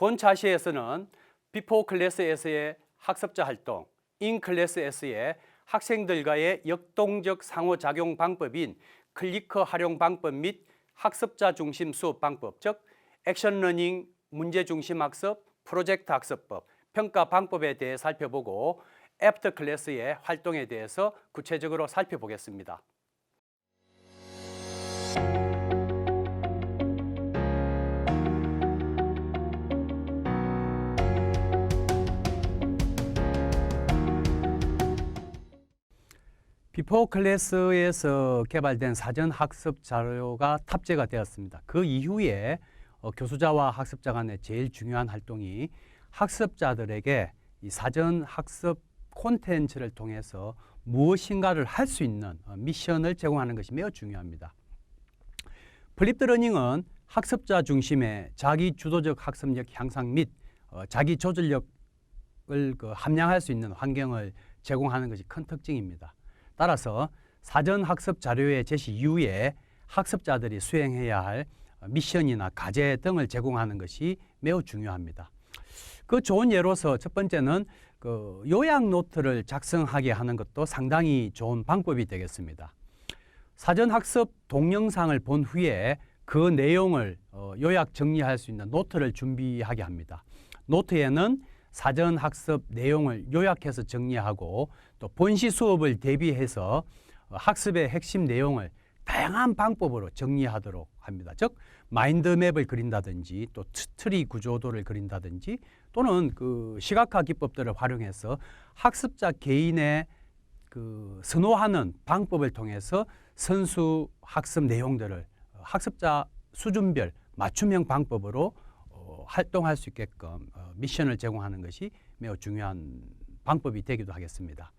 본 차시에서는 비포 클래스에서의 학습자 활동, 인 클래스에서의 학생들과의 역동적 상호작용 방법인 클리커 활용 방법 및 학습자 중심 수업 방법, 즉 액션 러닝, 문제 중심 학습, 프로젝트 학습법, 평가 방법에 대해 살펴보고 애프터 클래스의 활동에 대해서 구체적으로 살펴보겠습니다. 비포 클래스에서 개발된 사전 학습 자료가 탑재가 되었습니다. 그 이후에 어, 교수자와 학습자 간의 제일 중요한 활동이 학습자들에게 이 사전 학습 콘텐츠를 통해서 무엇인가를 할 수 있는 어, 미션을 제공하는 것이 매우 중요합니다. 플립드 러닝은 학습자 중심의 자기 주도적 학습력 향상 및 어, 자기 조절력을 그 함양할 수 있는 환경을 제공하는 것이 큰 특징입니다. 따라서 사전 학습 자료의 제시 이후에 학습자들이 수행해야 할 미션이나 과제 등을 제공하는 것이 매우 중요합니다. 그 좋은 예로서 첫 번째는 그 요약 노트를 작성하게 하는 것도 상당히 좋은 방법이 되겠습니다. 사전 학습 동영상을 본 후에 그 내용을 어, 요약 정리할 수 있는 노트를 준비하게 합니다. 노트에는 사전 학습 내용을 요약해서 정리하고 또 본시 수업을 대비해서 어, 학습의 핵심 내용을 다양한 방법으로 정리하도록 합니다. 즉 마인드맵을 그린다든지 또 트리 구조도를 그린다든지 또는 그 시각화 기법들을 활용해서 학습자 개인의 그 선호하는 방법을 통해서 선수 학습 내용들을 학습자 수준별 맞춤형 방법으로 어, 활동할 수 있게끔 어, 미션을 제공하는 것이 매우 중요한 방법이 되기도 하겠습니다.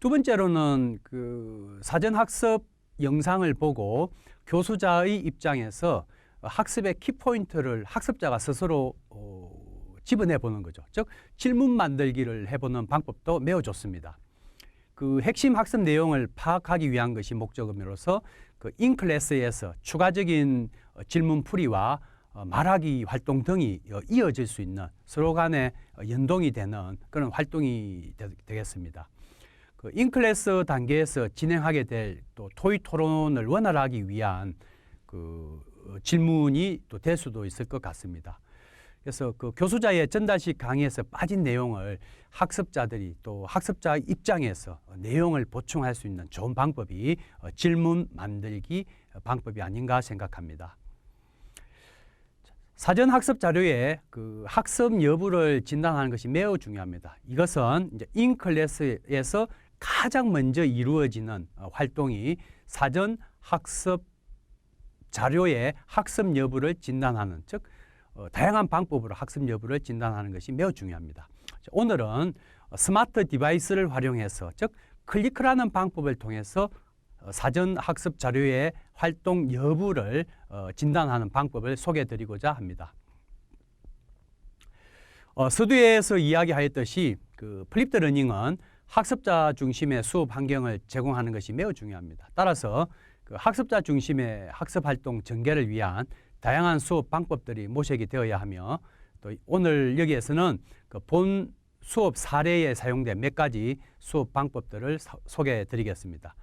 두 번째로는 그 사전 학습 영상을 보고 교수자의 입장에서 학습의 키포인트를 학습자가 스스로 어, 집어내 보는 거죠. 즉 질문 만들기를 해보는 방법도 매우 좋습니다. 그 핵심 학습 내용을 파악하기 위한 것이 목적음으로서 그 인클래스에서 추가적인 어, 질문 풀이와 어, 말하기 활동 등이 어, 이어질 수 있는 서로 간에 어, 연동이 되는 그런 활동이 되, 되겠습니다. 그 인클래스 단계에서 진행하게 될 또 토의 토론을 원활하기 위한 그 어, 질문이 또 될 수도 있을 것 같습니다. 그래서 그 교수자의 전달식 강의에서 빠진 내용을 학습자들이 또 학습자 입장에서 내용을 보충할 수 있는 좋은 방법이 어, 질문 만들기 방법이 아닌가 생각합니다. 사전 학습 자료에 그 학습 여부를 진단하는 것이 매우 중요합니다. 이것은 이제 인클래스에서 가장 먼저 이루어지는 어, 활동이 사전 학습 자료의 학습 여부를 진단하는 즉 어, 다양한 방법으로 학습 여부를 진단하는 것이 매우 중요합니다. 자, 오늘은 스마트 디바이스를 활용해서 즉 클리크라는 방법을 통해서 어, 사전 학습 자료의 활동 여부를 어, 진단하는 방법을 소개해 드리고자 합니다. 어, 서두에서 이야기하였듯이 그 플립드 러닝은 학습자 중심의 수업 환경을 제공하는 것이 매우 중요합니다. 따라서 그 학습자 중심의 학습 활동 전개를 위한 다양한 수업 방법들이 모색이 되어야 하며 또 오늘 여기에서는 그 본 수업 사례에 사용된 몇 가지 수업 방법들을 사- 소개해 드리겠습니다.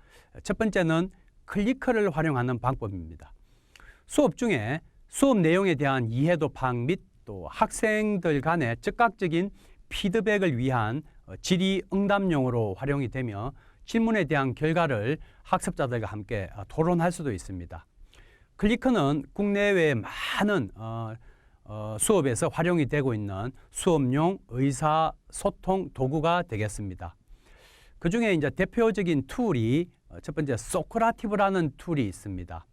첫 번째는 클리커를 활용하는 방법입니다. 수업 중에 수업 내용에 대한 이해도 파악 및 또 학생들 간의 즉각적인 피드백을 위한 어, 질의 응답용으로 활용이 되며 질문에 대한 결과를 학습자들과 함께 어, 토론할 수도 있습니다. 클리커는 국내외 많은 어, 어, 수업에서 활용이 되고 있는 수업용 의사소통 도구가 되겠습니다. 그 중에 이제 대표적인 툴이 어, 첫 번째 소크라티브라는 툴이 있습니다.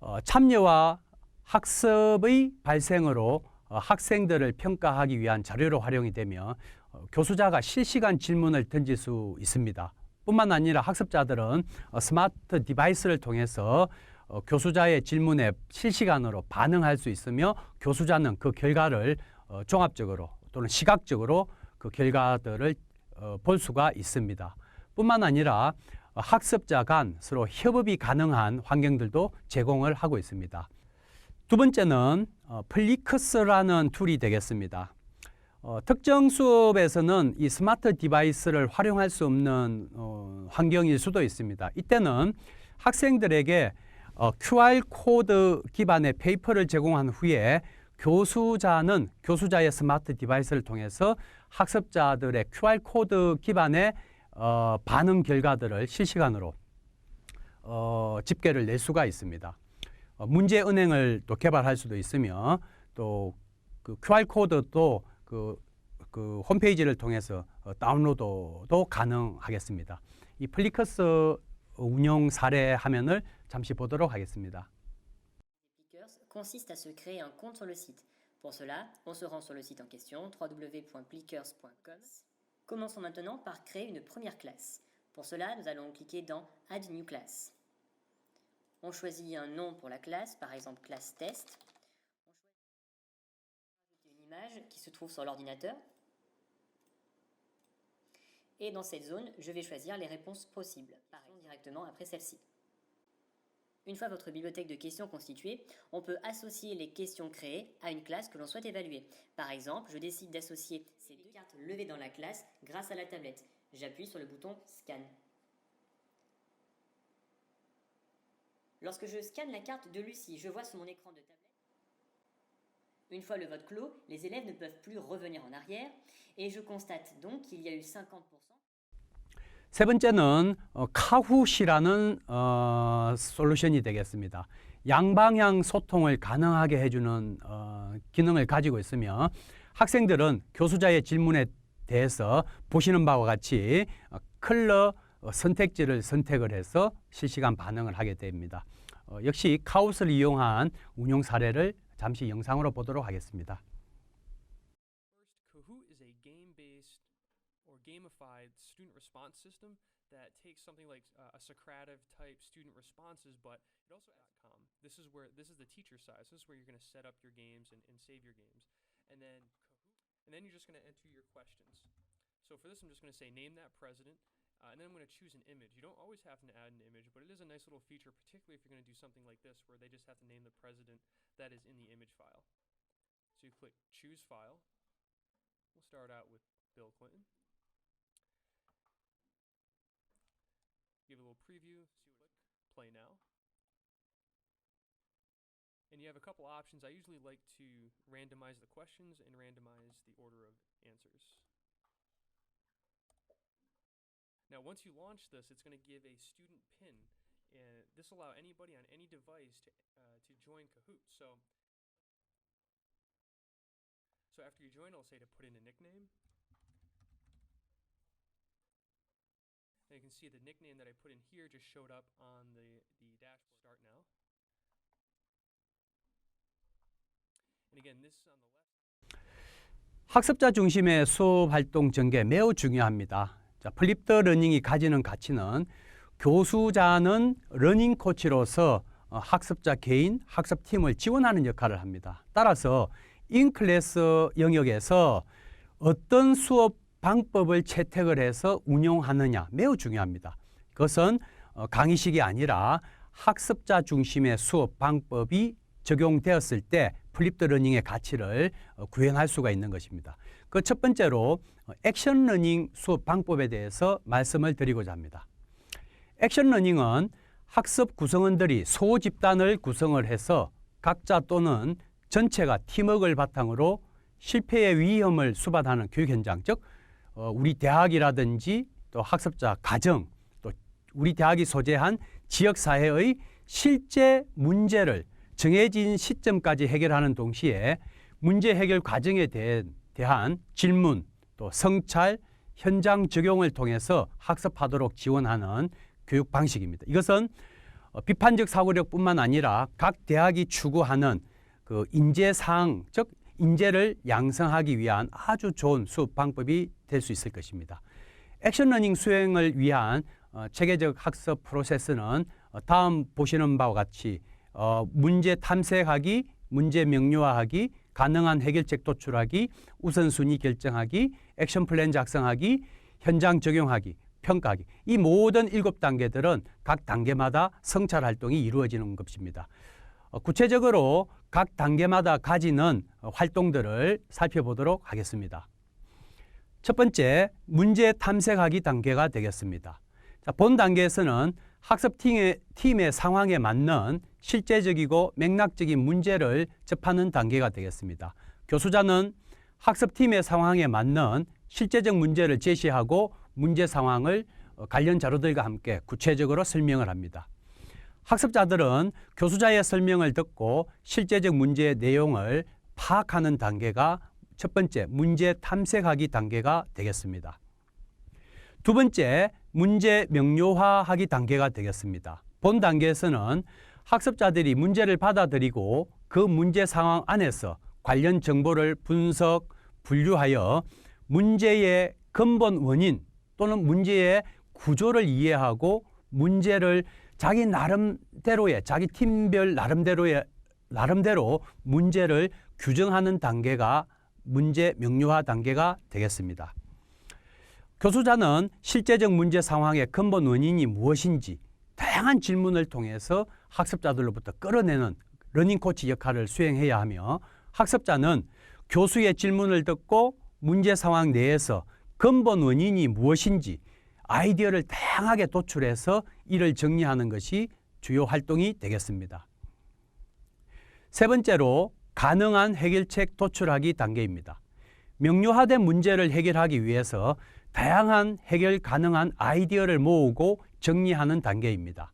어, 참여와 학습의 발생으로 어, 학생들을 평가하기 위한 자료로 활용이 되며 어, 교수자가 실시간 질문을 던질 수 있습니다. 뿐만 아니라 학습자들은 어, 스마트 디바이스를 통해서 어, 교수자의 질문에 실시간으로 반응할 수 있으며 교수자는 그 결과를 어, 종합적으로 또는 시각적으로 그 결과들을 어, 볼 수가 있습니다. 뿐만 아니라 어, 학습자 간 서로 협업이 가능한 환경들도 제공을 하고 있습니다. 두 번째는 어, 플리크스라는 툴이 되겠습니다. 어, 특정 수업에서는 이 스마트 디바이스를 활용할 수 없는 어, 환경일 수도 있습니다. 이때는 학생들에게 어, QR 코드 기반의 페이퍼를 제공한 후에 교수자는 교수자의 스마트 디바이스를 통해서 학습자들의 QR 코드 기반의 어, 반응 결과들을 실시간으로 어, 집계를 낼 수가 있습니다. 어, 문제 은행을 또 개발할 수도 있으며 또 그 QR 코드도 그, 그 홈페이지를 통해서 어, 다운로드도 가능하겠습니다. 이 플리커스 운영 사례 화면을 잠시 보도록 하겠습니다. Consiste à se créer un compte sur le site. Pour cela, on se rend sur le site en question, www.plickers.com. Commençons maintenant par créer une première classe. Pour cela, nous allons cliquer dans Add New Class. On choisit un nom pour la classe, par exemple classe test. Image qui se trouve sur l'ordinateur. Et dans cette zone, je vais choisir les réponses possibles, par exemple directement après celle-ci. Une fois votre bibliothèque de questions constituée, on peut associer les questions créées à une classe que l'on souhaite évaluer. Par exemple, je décide d'associer ces deux cartes levées dans la classe grâce à la tablette. J'appuie sur le bouton Scan. Lorsque je scanne la carte de Lucie, je vois sur mon écran de tablette. Une fois le vote clos, les élèves ne peuvent plus revenir en arrière et je constate donc qu'il y a eu 50%. 세 번째는 어, 카훗이라는 어, 솔루션이 되겠습니다. 양방향 소통을 가능하게 해주는 어, 기능을 가지고 있으며 학생들은 교수자의 질문에 대해서 보시는 바와 같이 어, 컬러 어, 선택지를 선택을 해서 실시간 반응을 하게 됩니다. 어, 역시 카웃을 이용한 운용 사례를 잠시 영상으로 보도록 하겠습니다. First, Kahoot is a game-based or gamified student response system that takes something like uh, a Socrative type student responses, but it also .com. This is where this is the teacher side. So this is where you're going to set up your games and, and save your games, and then Kahoot, and then you're just going to enter your questions. So for this, I'm just going to say name that president, uh, and then I'm going to choose an image. You don't always have to add an image, but it is a nice little feature, particularly if you're going to do something like this, where they just have to name the president that is in the image file. So you click choose file. We'll start out with Bill Clinton. Give a little preview, see what play now. And you have a couple options. I usually like to randomize the questions and randomize the order of answers. Now, once you launch this, it's going to give a student pin, and this will allow anybody on any device to uh, to join Kahoot. So, so after you join, it'll say to put in a nickname. And you can see the nickname that I put in here just showed up on the, the dashboard. Start now. And again, this on the left. 학습자 중심의 수업 활동 전개 매우 중요합니다. 자, 플립드 러닝이 가지는 가치는 교수자는 러닝 코치로서 어, 학습자 개인 학습팀을 지원하는 역할을 합니다. 따라서 인클래스 영역에서 어떤 수업 방법을 채택을 해서 운용하느냐 매우 중요합니다. 그것은 어, 강의식이 아니라 학습자 중심의 수업 방법이 적용되었을 때 플립드 러닝의 가치를 어, 구현할 수가 있는 것입니다. 그 첫 번째로 어, 액션 러닝 수업 방법에 대해서 말씀을 드리고자 합니다. 액션 러닝은 학습 구성원들이 소집단을 구성을 해서 각자 또는 전체가 팀워크를 바탕으로 실패의 위험을 수반하는 교육 현장, 즉 어, 우리 대학이라든지 또 학습자 가정, 또 우리 대학이 소재한 지역 사회의 실제 문제를 정해진 시점까지 해결하는 동시에 문제 해결 과정에 대해, 대한 질문, 또 성찰, 현장 적용을 통해서 학습하도록 지원하는 교육 방식입니다. 이것은 어, 비판적 사고력뿐만 아니라 각 대학이 추구하는 그 인재 사항, 즉 인재를 양성하기 위한 아주 좋은 수업 방법이 될 수 있을 것입니다. 액션 러닝 수행을 위한 어, 체계적 학습 프로세스는 어, 다음 보시는 바와 같이 어, 문제 탐색하기, 문제 명료화하기, 가능한 해결책 도출하기, 우선순위 결정하기, 액션 플랜 작성하기, 현장 적용하기, 평가하기. 이 모든 일곱 단계들은 각 단계마다 성찰 활동이 이루어지는 것입니다. 어, 구체적으로 각 단계마다 가지는 어, 활동들을 살펴보도록 하겠습니다. 첫 번째, 문제 탐색하기 단계가 되겠습니다. 자, 본 단계에서는 학습팀의 팀의 상황에 맞는 실제적이고 맥락적인 문제를 접하는 단계가 되겠습니다. 교수자는 학습팀의 상황에 맞는 실제적 문제를 제시하고 문제 상황을 어, 관련 자료들과 함께 구체적으로 설명을 합니다. 학습자들은 교수자의 설명을 듣고 실제적 문제의 내용을 파악하는 단계가 첫 번째 문제 탐색하기 단계가 되겠습니다. 두 번째 문제 명료화하기 단계가 되겠습니다. 본 단계에서는 학습자들이 문제를 받아들이고 그 문제 상황 안에서 관련 정보를 분석, 분류하여 문제의 근본 원인 또는 문제의 구조를 이해하고 문제를 자기 나름대로의 자기 팀별 나름대로의 나름대로 문제를 규정하는 단계가 문제 명료화 단계가 되겠습니다. 교수자는 실제적 문제 상황의 근본 원인이 무엇인지 다양한 질문을 통해서 학습자들로부터 끌어내는 러닝 코치 역할을 수행해야 하며 학습자는 교수의 질문을 듣고 문제 상황 내에서 근본 원인이 무엇인지 아이디어를 다양하게 도출해서 이를 정리하는 것이 주요 활동이 되겠습니다. 세 번째로 가능한 해결책 도출하기 단계입니다. 명료화된 문제를 해결하기 위해서 다양한 해결 가능한 아이디어를 모으고 정리하는 단계입니다.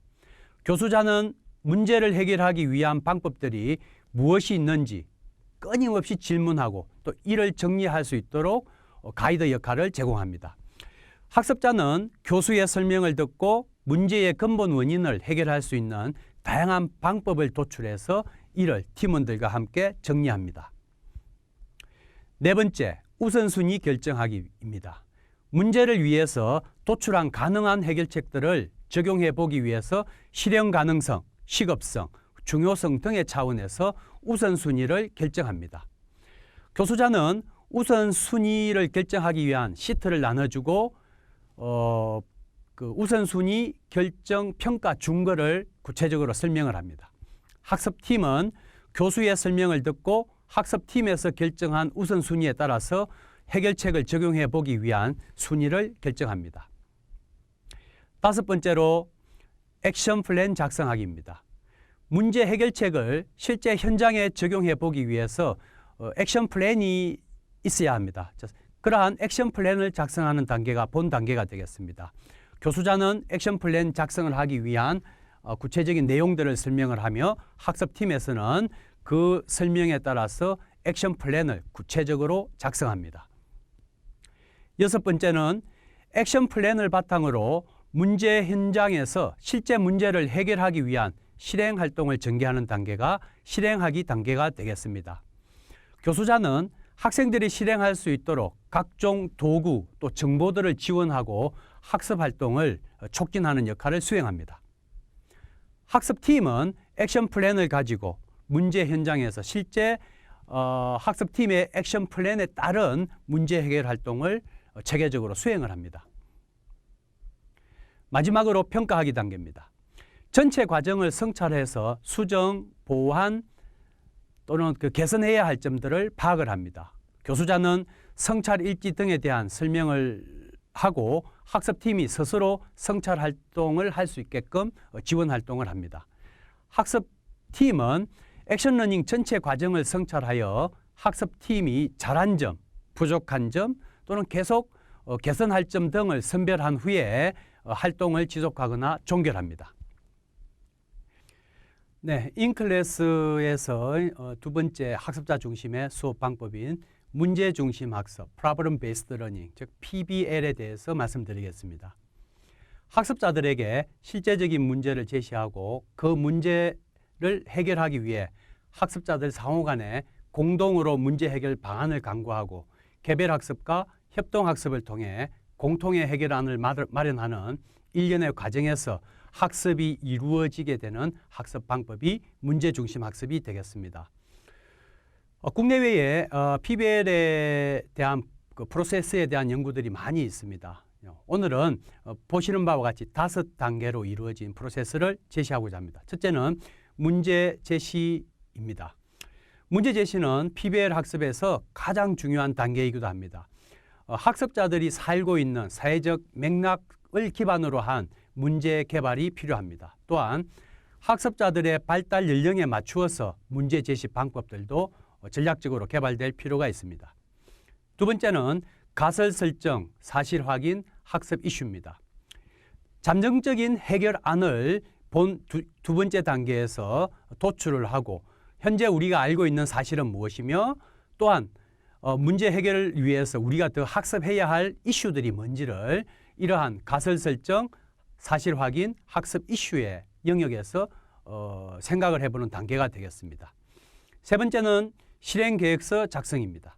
교수자는 문제를 해결하기 위한 방법들이 무엇이 있는지 끊임없이 질문하고 또 이를 정리할 수 있도록 어, 가이드 역할을 제공합니다. 학습자는 교수의 설명을 듣고 문제의 근본 원인을 해결할 수 있는 다양한 방법을 도출해서 이를 팀원들과 함께 정리합니다. 네 번째, 우선순위 결정하기입니다. 문제를 위해서 도출한 가능한 해결책들을 적용해 보기 위해서 실현 가능성, 시급성, 중요성 등의 차원에서 우선순위를 결정합니다. 교수자는 우선순위를 결정하기 위한 시트를 나눠주고 어, 그 우선순위 결정 평가 준거를 구체적으로 설명을 합니다. 학습팀은 교수의 설명을 듣고 학습팀에서 결정한 우선순위에 따라서 해결책을 적용해 보기 위한 순위를 결정합니다. 다섯 번째로 액션 플랜 작성하기입니다. 문제 해결책을 실제 현장에 적용해 보기 위해서 어, 액션 플랜이 있어야 합니다. 자, 그러한 액션 플랜을 작성하는 단계가 본 단계가 되겠습니다. 교수자는 액션 플랜 작성을 하기 위한 어, 구체적인 내용들을 설명을 하며 학습팀에서는 그 설명에 따라서 액션 플랜을 구체적으로 작성합니다. 여섯 번째는 액션 플랜을 바탕으로 문제 현장에서 실제 문제를 해결하기 위한 실행 활동을 전개하는 단계가 실행하기 단계가 되겠습니다. 교수자는 학생들이 실행할 수 있도록 각종 도구 또 정보들을 지원하고 학습 활동을 촉진하는 역할을 수행합니다. 학습팀은 액션 플랜을 가지고 문제 현장에서 실제 어, 학습팀의 액션 플랜에 따른 문제 해결 활동을 체계적으로 수행을 합니다. 마지막으로 평가하기 단계입니다. 전체 과정을 성찰해서 수정, 보완 또는 그 개선해야 할 점들을 파악을 합니다. 교수자는 성찰 일지 등에 대한 설명을 하고 학습팀이 스스로 성찰 활동을 할 수 있게끔 지원 활동을 합니다. 학습팀은 액션 러닝 전체 과정을 성찰하여 학습팀이 잘한 점, 부족한 점 또는 계속 어, 개선할 점 등을 선별한 후에 어, 활동을 지속하거나 종결합니다. 네, 인클래스에서 어, 두 번째 학습자 중심의 수업 방법인 문제 중심 학습, Problem Based Learning, 즉 PBL에 대해서 말씀드리겠습니다. 학습자들에게 실제적인 문제를 제시하고 그 문제를 해결하기 위해 학습자들 상호 간에 공동으로 문제 해결 방안을 강구하고 개별 학습과 협동 학습을 통해 공통의 해결안을 마련하는 일련의 과정에서 학습이 이루어지게 되는 학습 방법이 문제 중심 학습이 되겠습니다. 어, 국내외에 어, PBL에 대한 그 프로세스에 대한 연구들이 많이 있습니다. 오늘은 어, 보시는 바와 같이 다섯 단계로 이루어진 프로세스를 제시하고자 합니다. 첫째는 문제 제시입니다. 문제 제시는 PBL 학습에서 가장 중요한 단계이기도 합니다. 어, 학습자들이 살고 있는 사회적 맥락을 기반으로 한 문제 개발이 필요합니다. 또한 학습자들의 발달 연령에 맞추어서 문제 제시 방법들도 어, 전략적으로 개발될 필요가 있습니다. 두 번째는 가설 설정, 사실 확인, 학습 이슈입니다. 잠정적인 해결안을 본두 번째 단계에서 도출을 하고 현재 우리가 알고 있는 사실은 무엇이며 또한 어, 문제 해결을 위해서 우리가 더 학습해야 할 이슈들이 뭔지를 이러한 가설 설정, 사실 확인, 학습 이슈의 영역에서 어, 생각을 해보는 단계가 되겠습니다. 세 번째는 실행 계획서 작성입니다.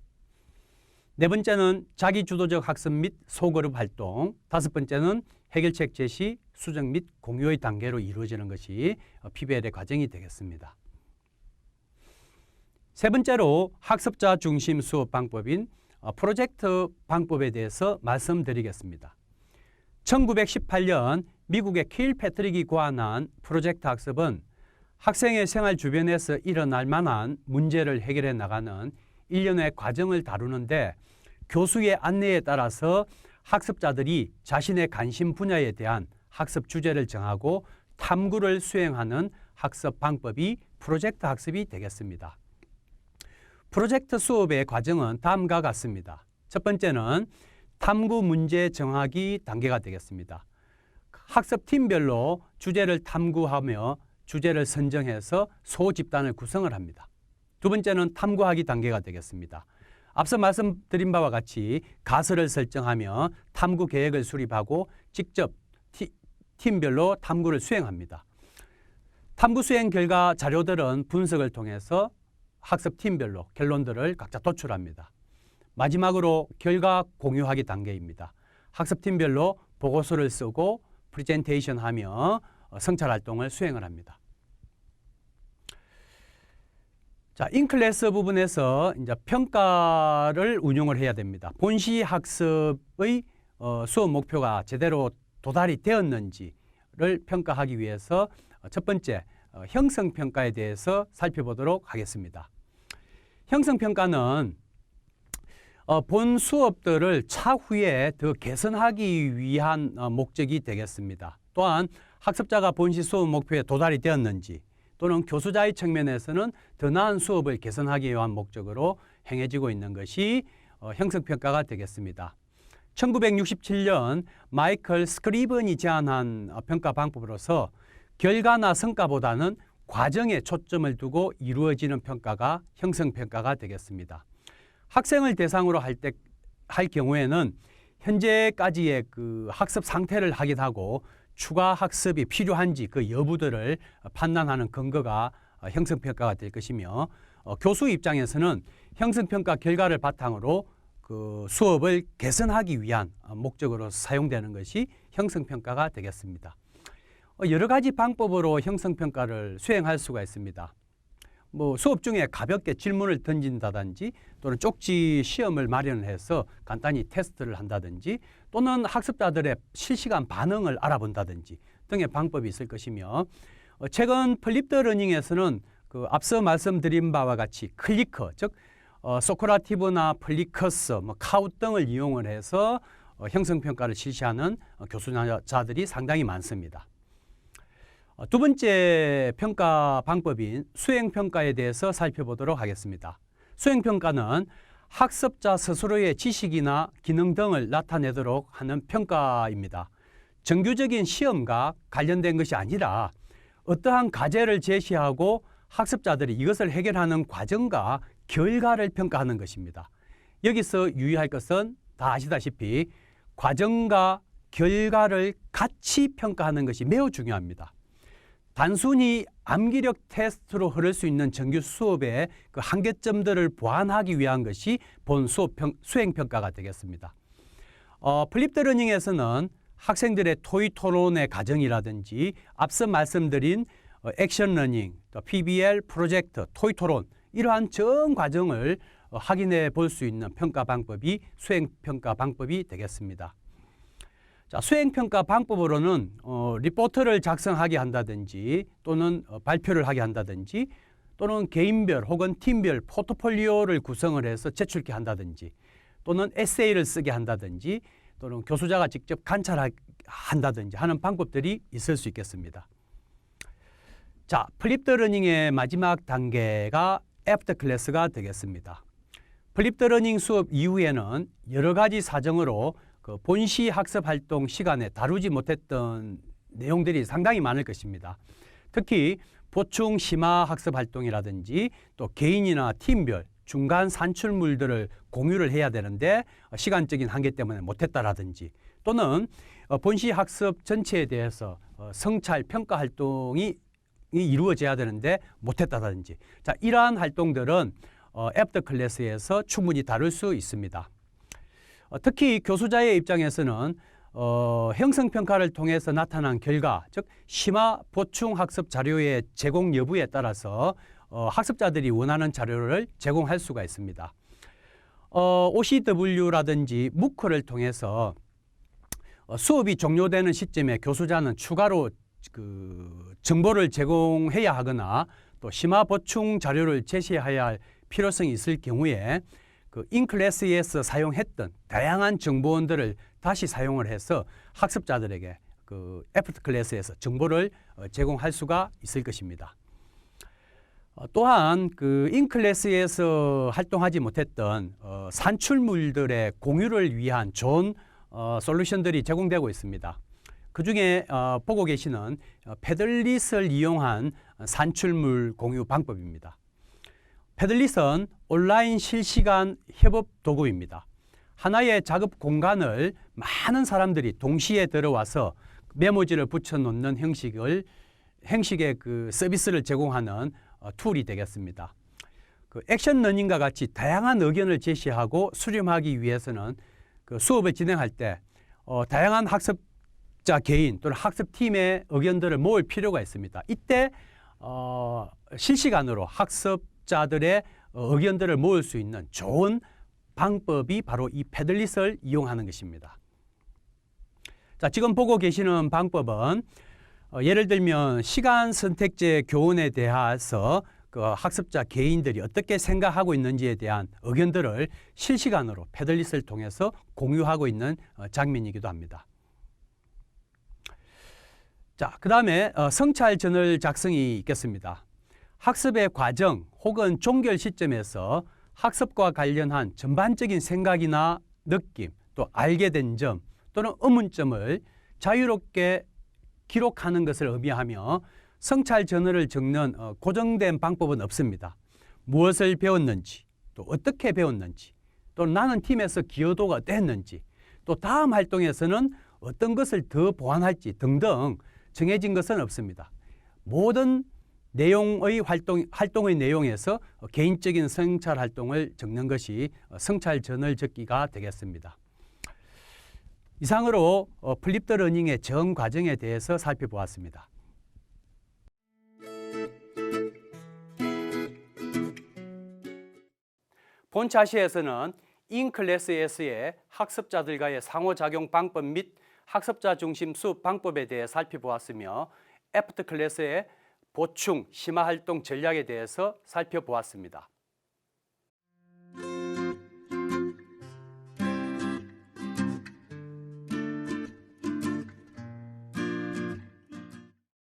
네 번째는 자기 주도적 학습 및 소그룹 활동. 다섯 번째는 해결책 제시, 수정 및 공유의 단계로 이루어지는 것이 어, PBL의 과정이 되겠습니다. 세 번째로 학습자 중심 수업 방법인 어, 프로젝트 방법에 대해서 말씀드리겠습니다. 1918년 미국의 킬 패트릭이 고안한 프로젝트 학습은 학생의 생활 주변에서 일어날 만한 문제를 해결해 나가는 일련의 과정을 다루는데 교수의 안내에 따라서 학습자들이 자신의 관심 분야에 대한 학습 주제를 정하고 탐구를 수행하는 학습 방법이 프로젝트 학습이 되겠습니다. 프로젝트 수업의 과정은 다음과 같습니다. 첫 번째는 탐구 문제 정하기 단계가 되겠습니다. 학습 팀별로 주제를 탐구하며 주제를 선정해서 소집단을 구성을 합니다. 두 번째는 탐구하기 단계가 되겠습니다. 앞서 말씀드린 바와 같이 가설을 설정하며 탐구 계획을 수립하고 직접 티, 팀별로 탐구를 수행합니다. 탐구 수행 결과 자료들은 분석을 통해서 학습 팀별로 결론들을 각자 도출합니다. 마지막으로 결과 공유하기 단계입니다. 학습 팀별로 보고서를 쓰고 프레젠테이션 하며 어, 성찰 활동을 수행을 합니다. 자, 인클래스 부분에서 이제 평가를 운용을 해야 됩니다. 본시 학습의 어, 수업 목표가 제대로 도달이 되었는지를 평가하기 위해서 어, 첫 번째 어, 형성 평가에 대해서 살펴보도록 하겠습니다. 형성 평가는 어, 본 수업들을 차후에 더 개선하기 위한 어, 목적이 되겠습니다. 또한 학습자가 본시 수업 목표에 도달이 되었는지 또는 교수자의 측면에서는 더 나은 수업을 개선하기 위한 목적으로 행해지고 있는 것이 어, 형성평가가 되겠습니다. 1967년 마이클 스크리번이 제안한 어, 평가 방법으로서 결과나 성과보다는 과정에 초점을 두고 이루어지는 평가가 형성평가가 되겠습니다. 학생을 대상으로 할 때 할 경우에는 현재까지의 그 학습 상태를 확인하고 추가 학습이 필요한지 그 여부들을 판단하는 근거가 어, 형성평가가 될 것이며 어, 교수 입장에서는 형성평가 결과를 바탕으로 그 수업을 개선하기 위한 어, 목적으로 사용되는 것이 형성평가가 되겠습니다. 어, 여러 가지 방법으로 형성평가를 수행할 수가 있습니다. 뭐 수업 중에 가볍게 질문을 던진다든지 또는 쪽지 시험을 마련해서 간단히 테스트를 한다든지 또는 학습자들의 실시간 반응을 알아본다든지 등의 방법이 있을 것이며 어, 최근 플립더 러닝에서는 그 앞서 말씀드린 바와 같이 클리커 즉 어, 소크라티브나 플리커스, 뭐 카우 등을 이용을 해서 어, 형성 평가를 실시하는 어, 교수자들이 상당히 많습니다. 어, 두 번째 평가 방법인 수행 평가에 대해서 살펴보도록 하겠습니다. 수행 평가는 학습자 스스로의 지식이나 기능 등을 나타내도록 하는 평가입니다. 정규적인 시험과 관련된 것이 아니라 어떠한 과제를 제시하고 학습자들이 이것을 해결하는 과정과 결과를 평가하는 것입니다. 여기서 유의할 것은 다 아시다시피 과정과 결과를 같이 평가하는 것이 매우 중요합니다. 단순히 암기력 테스트로 흐를 수 있는 정규 수업의 그 한계점들을 보완하기 위한 것이 본 수업 평, 수행 평가가 되겠습니다. 어, 플립드 러닝에서는 학생들의 토의 토론의 과정이라든지 앞서 말씀드린 어, 액션 러닝, 또 PBL 프로젝트, 토의 토론 이러한 전 과정을 어, 확인해 볼 수 있는 평가 방법이 수행 평가 방법이 되겠습니다. 자, 수행평가 방법으로는 어, 리포트를 작성하게 한다든지 또는 어, 발표를 하게 한다든지 또는 개인별 혹은 팀별 포트폴리오를 구성을 해서 제출케 한다든지 또는 에세이를 쓰게 한다든지 또는 교수자가 직접 관찰한다든지 하는 방법들이 있을 수 있겠습니다. 자, 플립드 러닝의 마지막 단계가 애프터 클래스가 되겠습니다. 플립드 러닝 수업 이후에는 여러 가지 사정으로 그 본시 학습 활동 시간에 다루지 못했던 내용들이 상당히 많을 것입니다. 특히 보충 심화 학습 활동이라든지 또 개인이나 팀별 중간 산출물들을 공유를 해야 되는데 시간적인 한계 때문에 못했다라든지 또는 어, 본시 학습 전체에 대해서 어, 성찰 평가 활동이 이 이루어져야 되는데 못했다든지 자 이러한 활동들은 어, 애프터 클래스에서 충분히 다룰 수 있습니다. 어, 특히 교수자의 입장에서는 어, 형성 평가를 통해서 나타난 결과, 즉 심화 보충 학습 자료의 제공 여부에 따라서 어, 학습자들이 원하는 자료를 제공할 수가 있습니다. 어, OCW라든지 무크를 통해서 어, 수업이 종료되는 시점에 교수자는 추가로 그 정보를 제공해야 하거나 또 심화 보충 자료를 제시해야 할 필요성이 있을 경우에 그 인클래스에서 사용했던 다양한 정보원들을 다시 사용을 해서 학습자들에게 그 애프터 클래스에서 정보를 어, 제공할 수가 있을 것입니다. 어, 또한 그 인클래스에서 활동하지 못했던 어, 산출물들의 공유를 위한 좋은 어, 솔루션들이 제공되고 있습니다. 그 중에 어, 보고 계시는 어, 패들릿을 이용한 산출물 공유 방법입니다. 패들릿은 온라인 실시간 협업 도구입니다. 하나의 작업 공간을 많은 사람들이 동시에 들어와서 메모지를 붙여놓는 형식을 형식의 그 서비스를 제공하는 어, 툴이 되겠습니다. 그 액션 러닝과 같이 다양한 의견을 제시하고 수렴하기 위해서는 그 수업을 진행할 때 어, 다양한 학습자 개인 또는 학습팀의 의견들을 모을 필요가 있습니다. 이때 어, 실시간으로 학습 자들의 어, 의견들을 모을 수 있는 좋은 방법이 바로 이 패들릿을 이용하는 것입니다. 자, 지금 보고 계시는 방법은 어, 예를 들면 시간 선택제 교원에 대해서 그 학습자 개인들이 어떻게 생각하고 있는지에 대한 의견들을 실시간으로 패들릿을 통해서 공유하고 있는 어, 장면이기도 합니다. 자, 그 다음에 어, 성찰 저널 작성이 있겠습니다. 학습의 과정 혹은 종결 시점에서 학습과 관련한 전반적인 생각이나 느낌, 또 알게 된 점 또는 의문점을 자유롭게 기록하는 것을 의미하며 성찰 저널을 적는 어, 고정된 방법은 없습니다. 무엇을 배웠는지, 또 어떻게 배웠는지, 또 나는 팀에서 기여도가 어땠는지, 또 다음 활동에서는 어떤 것을 더 보완할지 등등 정해진 것은 없습니다. 모든 내용의 활동, 활동의 내용에서 어, 개인적인 성찰 활동을 적는 것이 어, 성찰 저널 적기가 되겠습니다. 이상으로 어, 플립더 러닝의 전 과정에 대해서 살펴보았습니다. 본 차시에서는 인클래스에서의 학습자들과의 상호작용 방법 및 학습자 중심 수업 방법에 대해 살펴보았으며 애프터 클래스의 보충 심화 활동 전략에 대해서 살펴보았습니다.